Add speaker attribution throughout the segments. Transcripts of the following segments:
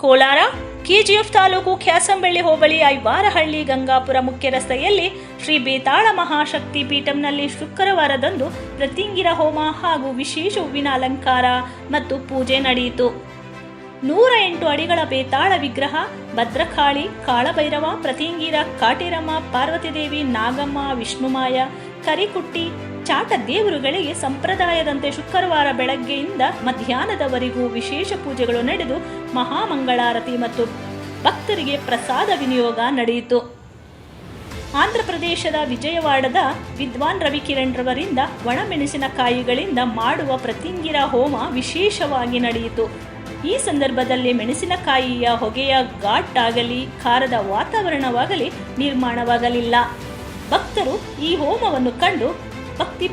Speaker 1: Kolar, KGF taluk Kyasamballi ಹೋಬಳಿ ಐವಾರಹಳ್ಳಿ ಗಂಗಾಪುರ ಮುಖ್ಯ ರಸ್ತೆಯಲ್ಲಿ ಶ್ರೀ ಬೇತಾಳ ಮಹಾಶಕ್ತಿ ಪೀಠಂನಲ್ಲಿ ಶುಕ್ರವಾರದಂದು ಪ್ರತಿಂಗಿರ ಹೋಮ ಹಾಗೂ ವಿಶೇಷ ಹೂವಿನ ಅಲಂಕಾರ ಮತ್ತು ಪೂಜೆ ನಡೆಯಿತು. ನೂರ ಎಂಟು ಅಡಿಗಳ ಬೇತಾಳ ವಿಗ್ರಹ, ಭದ್ರಕಾಳಿ, ಕಾಳಭೈರವ, ಪ್ರತಿಂಗಿರ, ಕಾಟೇರಮ್ಮ ಪಾರ್ವತಿದೇವಿ ನಾಗಮ್ಮ, ವಿಷ್ಣುಮಾಯ, ಕರಿಕುಟ್ಟಿ ಚಾಟ ದೇವರುಗಳಿಗೆ ಸಂಪ್ರದಾಯದಂತೆ ಶುಕ್ರವಾರ ಬೆಳಗ್ಗೆಯಿಂದ ಮಧ್ಯಾಹ್ನದವರೆಗೂ ವಿಶೇಷ ಪೂಜೆಗಳು ನಡೆದು ಮಹಾಮಂಗಳಾರತಿ ಮತ್ತು ಭಕ್ತರಿಗೆ ಪ್ರಸಾದ ವಿನಿಯೋಗ ನಡೆಯಿತು. ಆಂಧ್ರಪ್ರದೇಶದ ವಿಜಯವಾಡದ ವಿದ್ವಾನ್ ರವಿಕಿರಣ್ ರವರಿಂದ ಒಣಮೆಣಸಿನಕಾಯಿಗಳಿಂದ ಮಾಡುವ ಪ್ರತಿಂಗಿರ ಹೋಮ ವಿಶೇಷವಾಗಿ ನಡೆಯಿತು. ಈ ಸಂದರ್ಭದಲ್ಲಿ ಮೆಣಸಿನಕಾಯಿಯ ಹೊಗೆಯ ಘಾಟ್ ಆಗಲಿ ಖಾರದ ವಾತಾವರಣವಾಗಲಿ ನಿರ್ಮಾಣವಾಗಲಿಲ್ಲ. ಭಕ್ತರು ಈ ಹೋಮವನ್ನು ಕಂಡು ಭಕ್ತಿ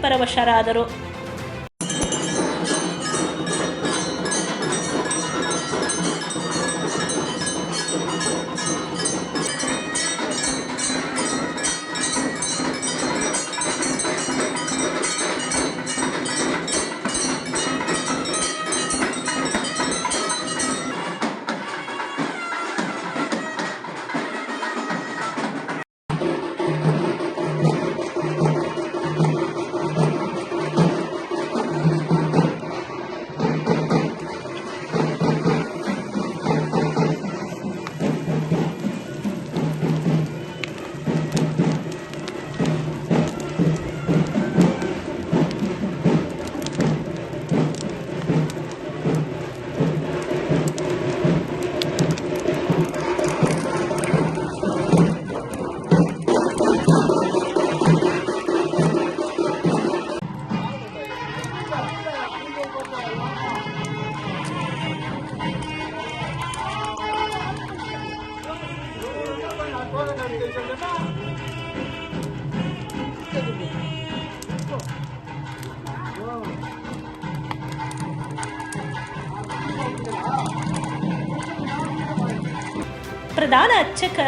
Speaker 1: ಪ್ರಧಾನ ಅರ್ಚಕ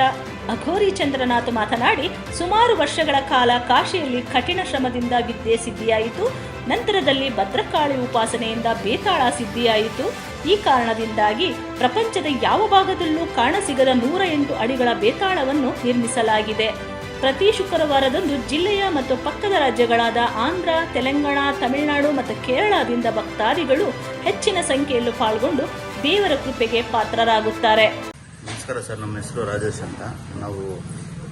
Speaker 1: ಅಘೋರಿ ಚಂದ್ರನಾಥ್ ಮಾತನಾಡಿ, ಸುಮಾರು ವರ್ಷಗಳ ಕಾಲ ಕಾಶಿಯಲ್ಲಿ ಕಠಿಣ ಶ್ರಮದಿಂದ ವಿದ್ಯೆ ಸಿದ್ಧಿಯಾಯಿತು. ನಂತರದಲ್ಲಿ ಭದ್ರಕಾಳಿ ಉಪಾಸನೆಯಿಂದ ಬೇತಾಳ ಸಿದ್ಧಿಯಾಯಿತು. ಈ ಕಾರಣದಿಂದಾಗಿ ಪ್ರಪಂಚದ ಯಾವ ಭಾಗದಲ್ಲೂ ಕಾಣಸಿಗದ ನೂರ ಎಂಟು ಅಡಿಗಳ ಬೇತಾಳವನ್ನು ನಿರ್ಮಿಸಲಾಗಿದೆ. ಪ್ರತಿ ಶುಕ್ರವಾರದಂದು ಜಿಲ್ಲೆಯ ಮತ್ತು ಪಕ್ಕದ ರಾಜ್ಯಗಳಾದ ಆಂಧ್ರ, ತೆಲಂಗಾಣ, ತಮಿಳುನಾಡು ಮತ್ತು ಕೇರಳದಿಂದ ಭಕ್ತಾದಿಗಳು ಹೆಚ್ಚಿನ ಸಂಖ್ಯೆಯಲ್ಲಿ ಪಾಲ್ಗೊಂಡು ದೇವರ ಕೃಪೆಗೆ ಪಾತ್ರರಾಗುತ್ತಾರೆ.
Speaker 2: ನಮಸ್ಕಾರ ಸರ್, ನಮ್ಮ ಹೆಸರು ರಾಜೇಶ್ ಅಂತ. ನಾವು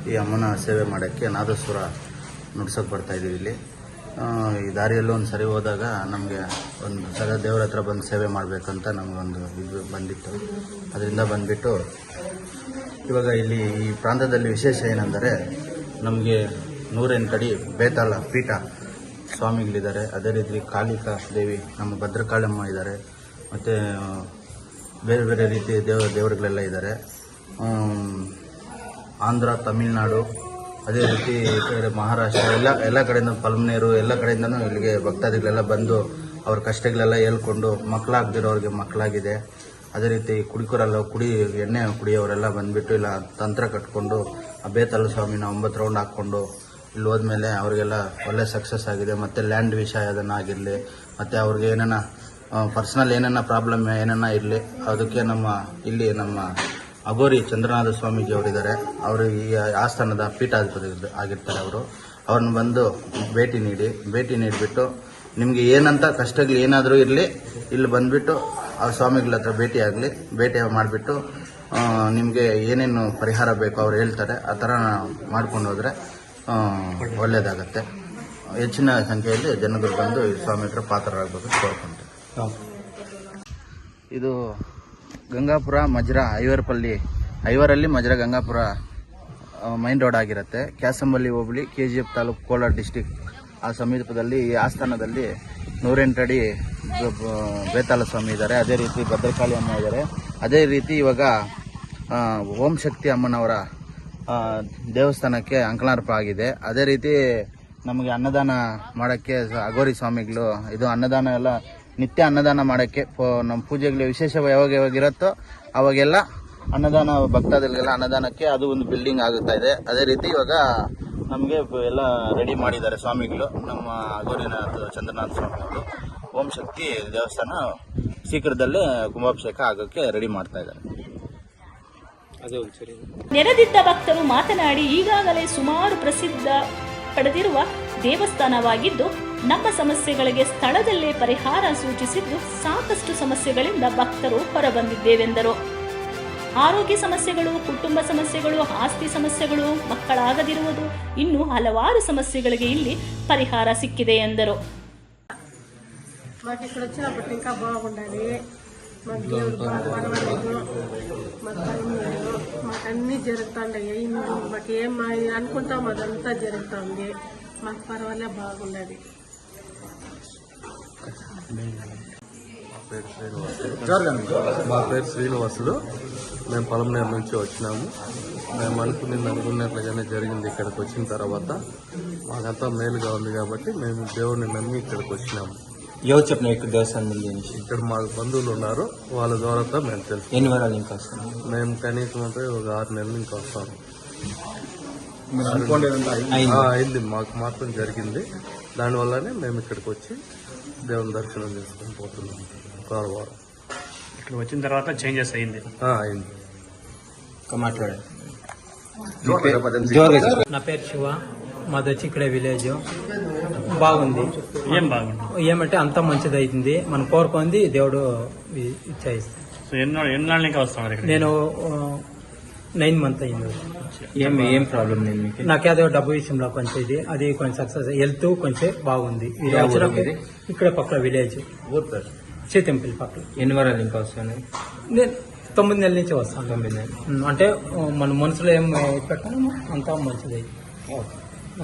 Speaker 2: ಈ ಅಮ್ಮನ ಸೇವೆ ಮಾಡೋಕ್ಕೆ ನಾದಸ್ವರ ನುಡ್ಸೋಕೆ ಬರ್ತಾ ಇದ್ದೀವಿ ಇಲ್ಲಿ. ಈ ದಾರಿಯಲ್ಲೂ ಒಂದು ಸರಿ ಹೋದಾಗ ನಮಗೆ ಒಂದು ಸದ ದೇವ್ರ ಹತ್ರ ಬಂದು ಸೇವೆ ಮಾಡಬೇಕಂತ ನಮಗೊಂದು ಇದು ಬಂದಿತ್ತು. ಅದರಿಂದ ಬಂದುಬಿಟ್ಟು ಇವಾಗ ಇಲ್ಲಿ ಈ ಪ್ರಾಂತದಲ್ಲಿ ವಿಶೇಷ ಏನೆಂದರೆ ನಮಗೆ ನೂರೇನು ಕಡೆ ಬೇತಾಳ ಪೀಠ ಸ್ವಾಮಿಗಳಿದ್ದಾರೆ. ಅದೇ ರೀತಿ ಕಾಳಿಕಾ ದೇವಿ, ನಮ್ಮ ಭದ್ರಕಾಳಮ್ಮ ಇದ್ದಾರೆ. ಮತ್ತು ಬೇರೆ ಬೇರೆ ರೀತಿ ದೇವ ದೇವರುಗಳೆಲ್ಲ ಇದ್ದಾರೆ. ಆಂಧ್ರ, ತಮಿಳ್ನಾಡು, ಅದೇ ರೀತಿ ಮಹಾರಾಷ್ಟ್ರ, ಎಲ್ಲ ಎಲ್ಲ ಕಡೆಯಿಂದ ಪಲ್ಮನೇರು, ಎಲ್ಲ ಕಡೆಯಿಂದನೂ ಇಲ್ಲಿಗೆ ಭಕ್ತಾದಿಗಳೆಲ್ಲ ಬಂದು ಅವ್ರ ಕಷ್ಟಗಳೆಲ್ಲ ಹೇಳ್ಕೊಂಡು ಮಕ್ಕಳಾಗದಿರೋರಿಗೆ ಮಕ್ಕಳಾಗಿದೆ. ಅದೇ ರೀತಿ ಕುಡಿಕೋರೆಲ್ಲ ಕುಡಿ, ಎಣ್ಣೆ ಕುಡಿಯೋರೆಲ್ಲ ಬಂದುಬಿಟ್ಟು ಇಲ್ಲ ತಂತ್ರ ಕಟ್ಕೊಂಡು ಆ ಬೇತಲ್ಲ ಸ್ವಾಮಿನ ಒಂಬತ್ತು ರೌಂಡ್ ಹಾಕ್ಕೊಂಡು ಇಲ್ಲಿ ಹೋದ್ಮೇಲೆ ಅವರಿಗೆಲ್ಲ ಒಳ್ಳೆ ಸಕ್ಸಸ್ ಆಗಿದೆ. ಮತ್ತು ಲ್ಯಾಂಡ್ ವಿಷಯ ಅದನ್ನು ಆಗಿರಲಿ ಮತ್ತು ಅವ್ರಿಗೆ ಏನನ್ನ ಪರ್ಸ್ನಲ್ ಏನನ್ನ ಪ್ರಾಬ್ಲಮ್ ಏನನ್ನ ಇರಲಿ, ಅದಕ್ಕೆ ನಮ್ಮ, ಇಲ್ಲಿ ನಮ್ಮ ಅಗೋರಿ ಚಂದ್ರನಾಥ ಸ್ವಾಮೀಜಿ ಅವರಿದ್ದಾರೆ. ಅವರು ಈ ಆಸ್ಥಾನದ ಪೀಠಾಧಿಪತಿ ಆಗಿರ್ತಾರೆ ಅವರು. ಅವ್ರನ್ನ ಬಂದು ಭೇಟಿ ನೀಡಿ ಭೇಟಿ ನೀಡಿಬಿಟ್ಟು ನಿಮಗೆ ಏನಂತ ಕಷ್ಟಗಳು ಏನಾದರೂ ಇರಲಿ ಇಲ್ಲಿ ಬಂದುಬಿಟ್ಟು ಆ ಸ್ವಾಮಿಗಳ ಹತ್ರ ಭೇಟಿ ಆಗಲಿ ಭೇಟಿ ಮಾಡಿಬಿಟ್ಟು ನಿಮಗೆ ಏನೇನು ಪರಿಹಾರ ಬೇಕೋ ಅವ್ರು ಹೇಳ್ತಾರೆ ಆ ಥರ ಮಾಡ್ಕೊಂಡು ಹೋದರೆ ಒಳ್ಳೆಯದಾಗತ್ತೆ ಹೆಚ್ಚಿನ ಸಂಖ್ಯೆಯಲ್ಲಿ ಜನಗಳು ಬಂದು ಈ ಸ್ವಾಮಿ ಹತ್ರ ಪಾತ್ರರಾಗಬೇಕು ಕೋರ್ಕೊಂತೀವಿ ಇದು ಗಂಗಾಪುರ ಮಜ್ರಾ ಐವರ್ಪಲ್ಲಿ, ಐವರಲ್ಲಿ ಮಜ್ರಾ ಗಂಗಾಪುರ ಮೈನ್ ರೋಡ್ ಆಗಿರುತ್ತೆ. ಕ್ಯಾಸಂಬಲ್ಲಿ ಹೋಬಳಿ K G F taluk Kolar district ಆ ಸಮೀಪದಲ್ಲಿ, ಈ ಆಸ್ಥಾನದಲ್ಲಿ ನೂರೆಂಟಡಿ ಬೇತಾಳ ಸ್ವಾಮಿ ಇದ್ದಾರೆ. ಅದೇ ರೀತಿ ಭದ್ರಕಾಳಿ ಅಮ್ಮ ಇದ್ದಾರೆ. ಅದೇ ರೀತಿ ಇವಾಗ ಓಂ ಶಕ್ತಿ ಅಮ್ಮನವರ ದೇವಸ್ಥಾನಕ್ಕೆ ಅಂಕಲಾರ್ಪ ಆಗಿದೆ. ಅದೇ ರೀತಿ ನಮಗೆ ಅನ್ನದಾನ ಮಾಡೋಕ್ಕೆ ಅಗೋರಿ ಸ್ವಾಮಿಗಳು, ಇದು ಅನ್ನದಾನ ಎಲ್ಲ ನಿತ್ಯ ಅನ್ನದಾನ ಮಾಡೋಕ್ಕೆ ಪೋ- ನಮ್ಮ ಪೂಜೆಗಳು ವಿಶೇಷ ಯಾವಾಗ ಯಾವಾಗ ಇರುತ್ತೋ ಅವಾಗೆಲ್ಲ ಅನ್ನದಾನ ಭಕ್ತಾದಿಗಳಿಗೆಲ್ಲ ಅನ್ನದಾನಕ್ಕೆ ಅದು ಒಂದು ಬಿಲ್ಡಿಂಗ್ ಆಗುತ್ತಾ ಇದೆ. ಅದೇ ರೀತಿ ಇವಾಗ ನಮಗೆ ಎಲ್ಲ ರೆಡಿ ಮಾಡಿದ್ದಾರೆ ಸ್ವಾಮಿಗಳು. ನಮ್ಮ ಅಗೋರಿನಾಥ್ ಚಂದ್ರನಾಥ ಸ್ವಾಮಿಗಳು ಓಂ ಶಕ್ತಿ ದೇವಸ್ಥಾನ ಶೀಘ್ರದಲ್ಲೇ ಕುಂಭಾಭಿಷೇಕ ಆಗೋಕ್ಕೆ ರೆಡಿ ಮಾಡ್ತಾ ಇದ್ದಾರೆ.
Speaker 1: ನೆರೆದಿದ್ದ ಭಕ್ತರು ಮಾತನಾಡಿ ಈಗಾಗಲೇ ಸುಮಾರು ಪ್ರಸಿದ್ಧ ಪಡೆದಿರುವ ದೇವಸ್ಥಾನವಾಗಿದ್ದು ನಮ್ಮ ಸಮಸ್ಯೆಗಳಿಗೆ ಸ್ಥಳದಲ್ಲೇ ಪರಿಹಾರ ಸೂಚಿಸಿದ್ದು ಸಾಕಷ್ಟು ಸಮಸ್ಯೆಗಳಿಂದ ಭಕ್ತರು ಹೊರಬಂದಿದ್ದೇವೆಂದರು. ಆರೋಗ್ಯ ಸಮಸ್ಯೆಗಳು, ಕುಟುಂಬ ಸಮಸ್ಯೆಗಳು, ಆಸ್ತಿ ಸಮಸ್ಯೆಗಳು ಮಕ್ಕಳಾಗದಿರುವುದು ಇನ್ನೂ ಹಲವಾರು ಸಮಸ್ಯೆಗಳಿಗೆ ಇಲ್ಲಿ ಪರಿಹಾರ ಸಿಕ್ಕಿದೆ ಎಂದರು.
Speaker 3: మాకు దేవుడు పర్వాలేదు మాకు పన్నీరు మాకు అన్నీ జరుగుతుండయి మాకు ఏం అనుకుంటాం అదంతా జరుగుతుంది మాకు పర్వాలే బాగుండదు
Speaker 4: మా పేరు శ్రీనివాసులు. మేము పొలంనేరు నుంచి వచ్చినాము. మేము అనుకున్నది అనుకున్నట్లుగానే జరిగింది ఇక్కడికి వచ్చిన తర్వాత. మాకంతా మేలుగా ఉంది కాబట్టి మేము దేవుడిని నమ్మి ఇక్కడికి వచ్చినాము.
Speaker 5: ఎవరు చెప్పిన ఇక్కడ దేవస్థానం ఉంది అనేసి
Speaker 4: ఇక్కడ మాకు బంధువులు ఉన్నారు. వాళ్ళ ద్వారా మేము తెలుసు.
Speaker 5: ఎన్ని వారాలు ఇంకా వస్తాను
Speaker 4: మేము కనీసం అంటే ఒక ఆరు నెలలు ఇంకా వస్తాము. ఆ, అయింది. మాకు మాత్రం జరిగింది. దానివల్లనే మేము ఇక్కడికి వచ్చి దేవుని దర్శనం చేసుకొని పోతున్నాము కారవారం
Speaker 6: ఇక్కడ వచ్చిన తర్వాత చేంజెస్ అయింది.
Speaker 4: ఆ, అయింది.
Speaker 5: ఇంకా మాట్లాడండి
Speaker 7: నా పేరు శివ మాది వచ్చి ఇక్కడే విలేజ్. బాగుంది.
Speaker 6: ఏం బాగుంది?
Speaker 7: ఏమంటే అంత మంచిది అవుతుంది మనం కోరుకుంది దేవుడు ఇ- ఇచ్చేయిస్తాడు
Speaker 6: సో ఎన్నో ఎన్నాళ్ళు ఇంకా వస్తున్నారు ఇక్కడ?
Speaker 7: నేను నైన్ మంత్ అయింది.
Speaker 5: ఏం ఏం ప్రాబ్లం లేదు మీకు?
Speaker 7: నాకేదో డబ్బు విషయంలో కొంచెం ఇది అది కొంచెం సక్సెస్ హెల్త్ కొంచెం బాగుంది. ఇది వచ్చినప్పుడు? ఇక్కడ పక్కన విలేజ్ చేతింపల్లి పక్కన.
Speaker 5: ఎన్ని వారాలు ఇంకా వస్తాను
Speaker 7: నేను తొమ్మిది నెలల నుంచి వస్తాను.
Speaker 5: తొమ్మిది నెలలు.
Speaker 7: ఉమ్, అంటే మన మనసులో ఏం పెట్టామో అంతా మంచిది.
Speaker 5: ఓకే.